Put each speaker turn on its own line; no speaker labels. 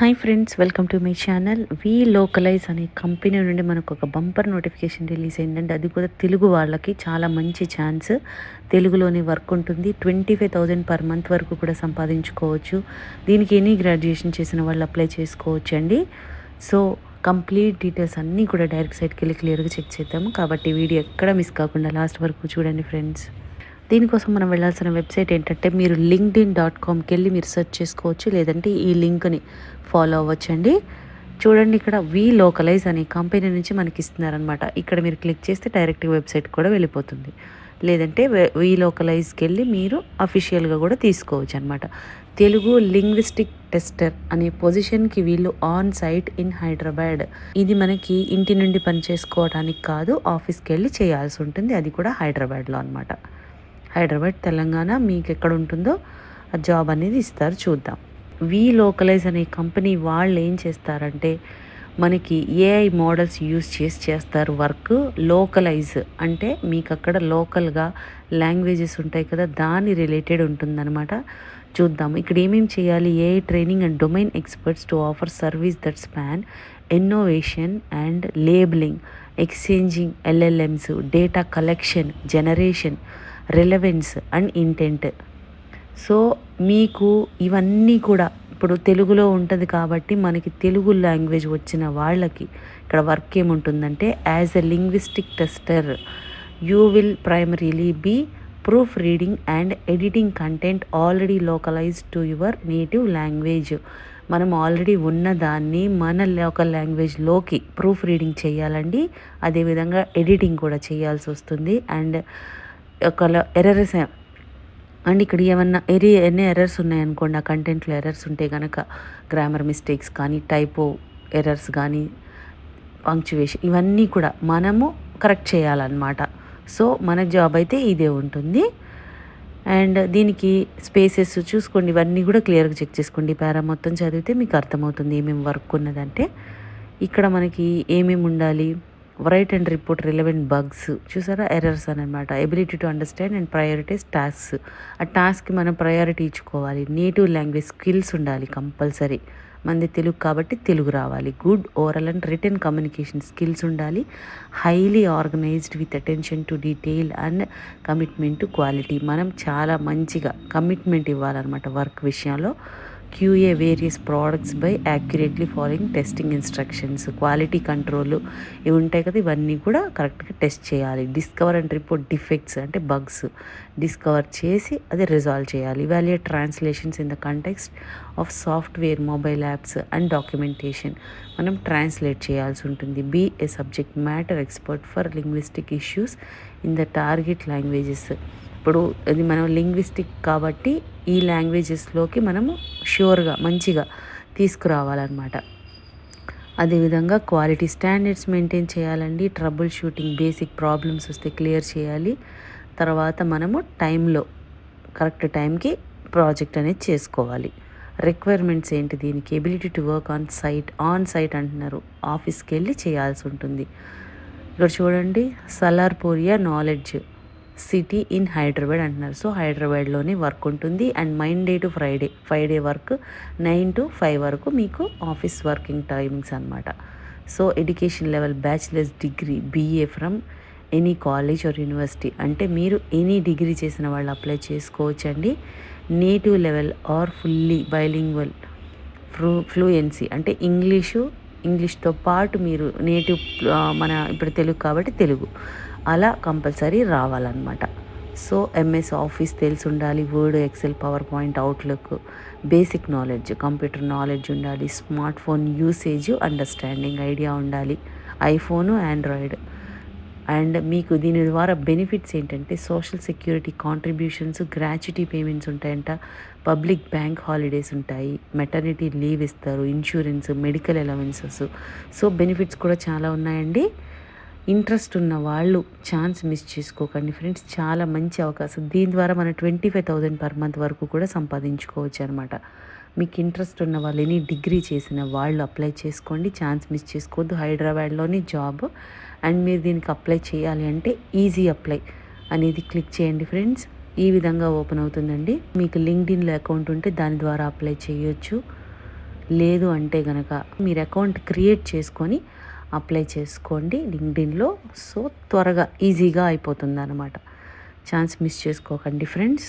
Hi friends welcome to my channel. We Localize అనే company నుండి మనకు ఒక బంపర్ నోటిఫికేషన్ రిలీజ్ అయిందండి. అది కూడా తెలుగు వాళ్ళకి చాలా మంచి ఛాన్స్. తెలుగులోనే వర్క్ ఉంటుంది. Twenty five thousand per month వరకు కూడా సంపాదించుకోవచ్చు. దీనికి ఎనీ గ్రాడ్యుయేషన్ చేసిన వాళ్ళు అప్లై చేసుకోవచ్చు అండి సో కంప్లీట్ డీటెయిల్స్ అన్నీ కూడా డైరెక్ట్ సైట్కి వెళ్ళి క్లియర్గా చెక్ చేద్దాము. కాబట్టి వీడియో ఎక్కడ మిస్ కాకుండా లాస్ట్ వరకు చూడండి ఫ్రెండ్స్. దీనికోసం మనం వెళ్ళాల్సిన వెబ్సైట్ ఏంటంటే మీరు లింక్డ్ఇన్ డాట్ కామ్కి వెళ్ళి మీరు సెర్చ్ చేసుకోవచ్చు లేదంటే ఈ లింక్ని ఫాలో అవ్వచ్చండి. చూడండి ఇక్కడ వి లోకలైజ్ అనే కంపెనీ నుంచి మనకి ఇస్తున్నారనమాట. ఇక్కడ మీరు క్లిక్ చేస్తే డైరెక్ట్గా వెబ్సైట్ కూడా వెళ్ళిపోతుంది. లేదంటే వి లోకలైజ్కి వెళ్ళి మీరు అఫీషియల్గా కూడా తీసుకోవచ్చు అనమాట తెలుగు లింగ్విస్టిక్ టెస్టర్ అనే పొజిషన్కి వీళ్ళు ఆన్ సైట్ ఇన్ హైదరాబాద్. ఇది మనకి ఇంటి నుండి పని చేసుకోవడానికి కాదు ఆఫీస్కి వెళ్ళి చేయాల్సి ఉంటుంది. అది కూడా హైదరాబాద్లో అనమాట. హైదరాబాద్ తెలంగాణ మీకు ఎక్కడ ఉంటుందో ఆ జాబ్ అనేది ఇస్తారు చూద్దాం. వి లోకలైజ్ అనే కంపెనీ వాళ్ళు ఏం చేస్తారంటే మనకి ఏఐ మోడల్స్ యూస్ చేసి చేస్తారు వర్క్. లోకలైజ్ అంటే మీకు అక్కడ లోకల్గా లాంగ్వేజెస్ ఉంటాయి కదా దాని రిలేటెడ్ ఉంటుందన్నమాట. చూద్దాం. ఇక్కడ ఏమేమి చేయాలి? AI training and domain experts to offer service that span innovation and labelling exchanging LLMs data collection generation relevance and intent so మీకు ఇవన్నీ కూడా ఇప్పుడు తెలుగులో ఉంటుంది కాబట్టి మనకి తెలుగు లాంగ్వేజ్ వచ్చిన వాళ్ళకి ఇక్కడ వర్క్ ఏముంటుందంటే as a linguistic tester you will primarily be proof reading and editing content already localise to your native language మనం ఆల్రెడీ ఉన్నదాన్ని మన లోకల్ లాంగ్వేజ్లోకి ప్రూఫ్ రీడింగ్ చేయాలండి. అదేవిధంగా ఎడిటింగ్ కూడా చేయాల్సి వస్తుంది. అండ్ ఒకవేళ ఎర్రర్స్ అండ్ ఇక్కడ ఏమన్నా ఎరి ఎన్ని ఎర్రర్స్ ఉన్నాయనుకోండి ఆ కంటెంట్లో ఎర్రర్స్ ఉంటే కనుక గ్రామర్ మిస్టేక్స్ కానీ టైపో ఎర్రర్స్ కానీ పంక్చువేషన్ ఇవన్నీ కూడా మనము కరెక్ట్ చేయాలన్నమాట. సో మన జాబ్ అయితే ఇదే ఉంటుంది. అండ్ దీనికి స్పేసెస్ చూసుకోండి ఇవన్నీ కూడా క్లియర్గా చెక్ చేసుకోండి. పేరా మొత్తం చదివితే మీకు అర్థమవుతుంది ఏమేమి వర్క్ ఉన్నదంటే. ఇక్కడ మనకి ఏమేమి ఉండాలి? Verify and report relevant bugs చూసారా? ఎర్రర్స్ అని అనమాట ability to understand and priorities tasks ఆ టాస్క్కి మనం ప్రయారిటీ ఇచ్చుకోవాలి. నేటివ్ లాంగ్వేజ్ స్కిల్స్ ఉండాలి కంపల్సరీ మంది తెలుగు కాబట్టి తెలుగు రావాలి. Good oral and written communication skills ఉండాలి. Highly organised with attention to detail and commitment to quality మనం చాలా మంచిగా కమిట్మెంట్ ఇవ్వాలన్నమాట వర్క్ విషయంలో. QA various products by accurately following testing instructions quality control ఇవి ఉంటాయి కదా ఇవన్నీ కూడా కరెక్ట్గా టెస్ట్ చేయాలి. డిస్కవర్ అండ్ రిపోర్ట్ డిఫెక్ట్స్ అంటే బగ్స్ డిస్కవర్ చేసి అది రిజాల్వ్ చేయాలి. Evaluate translations in the context of software mobile apps and documentation మనం ట్రాన్స్లేట్ చేయాల్సి ఉంటుంది. Be a subject matter expert for linguistic issues in the target languages ఇప్పుడు అది మనం లింగ్విస్టిక్ కాబట్టి ఈ లాంగ్వేజెస్లోకి మనము ష్యూర్గా మంచిగా తీసుకురావాలన్నమాట. అదేవిధంగా క్వాలిటీ స్టాండర్డ్స్ మెయింటైన్ చేయాలండి. ట్రబుల్ షూటింగ్ బేసిక్ ప్రాబ్లమ్స్ వస్తే క్లియర్ చేయాలి. తర్వాత మనము టైంలో కరెక్ట్ టైంకి ప్రాజెక్ట్ అనేది చేసుకోవాలి. రిక్వైర్మెంట్స్ ఏంటి దీనికి? Ability to work on site on site అంటున్నారు. ఆఫీస్కి వెళ్ళి చేయాల్సి ఉంటుంది. ఇక్కడ చూడండి Salarpuria Knowledge. City in Hyderabad అంటున్నారు. సో హైదరాబాద్లోనే వర్క్ ఉంటుంది. Monday to Friday five day work nine to five వరకు మీకు ఆఫీస్ వర్కింగ్ టైమింగ్స్ అనమాట so education level bachelors degree BA from any college or university అంటే మీరు ఎనీ డిగ్రీ చేసిన వాళ్ళు అప్లై చేసుకోవచ్చండి. Native level or fully bilingual flu fluency అంటే English ఇంగ్లీష్తో పాటు మీరు నేటివ్ మన ఇప్పుడు తెలుగు కాబట్టి తెలుగు. అలా కంపల్సరీ రావాలన్నమాట. సో ఎంఎస్ ఆఫీస్ తెలిసి ఉండాలి Word Excel PowerPoint Outlook basic knowledge computer knowledge ఉండాలి smartphone usage understanding idea ఉండాలి ఐఫోను ఆండ్రాయిడ్ అండ్ మీకు దీని ద్వారా బెనిఫిట్స్ ఏంటంటే social security contributions gratuity payments ఉంటాయంట పబ్లిక్ బ్యాంక్ హాలిడేస్ ఉంటాయి మెటర్నిటీ లీవ్ ఇస్తారు insurance medical allowances so benefits కూడా చాలా ఉన్నాయండి. ఇంట్రెస్ట్ ఉన్న వాళ్ళు ఛాన్స్ మిస్ చేసుకోకండి ఫ్రెండ్స్. చాలా మంచి అవకాశం. దీని ద్వారా మనం twenty five thousand per month వరకు కూడా సంపాదించుకోవచ్చు అనమాట మీకు ఇంట్రెస్ట్ ఉన్న వాళ్ళు ఎనీ డిగ్రీ చేసిన వాళ్ళు అప్లై చేసుకోండి. ఛాన్స్ మిస్ చేసుకోవద్దు. హైదరాబాద్లోని జాబ్. అండ్ మీరు దీనికి అప్లై చేయాలి అంటే ఈజీ అప్లై అనేది క్లిక్ చేయండి ఫ్రెండ్స్. ఈ విధంగా ఓపెన్ అవుతుందండి. మీకు లింక్డ్ఇన్లో అకౌంట్ ఉంటే దాని ద్వారా అప్లై చేయొచ్చు. లేదు అంటే కనుక మీరు అకౌంట్ క్రియేట్ చేసుకొని అప్లై చేసుకోండి లింక్డిన్లో సో త్వరగా ఈజీగా అయిపోతుంది అనమాట ఛాన్స్ మిస్ చేసుకోకండి ఫ్రెండ్స్.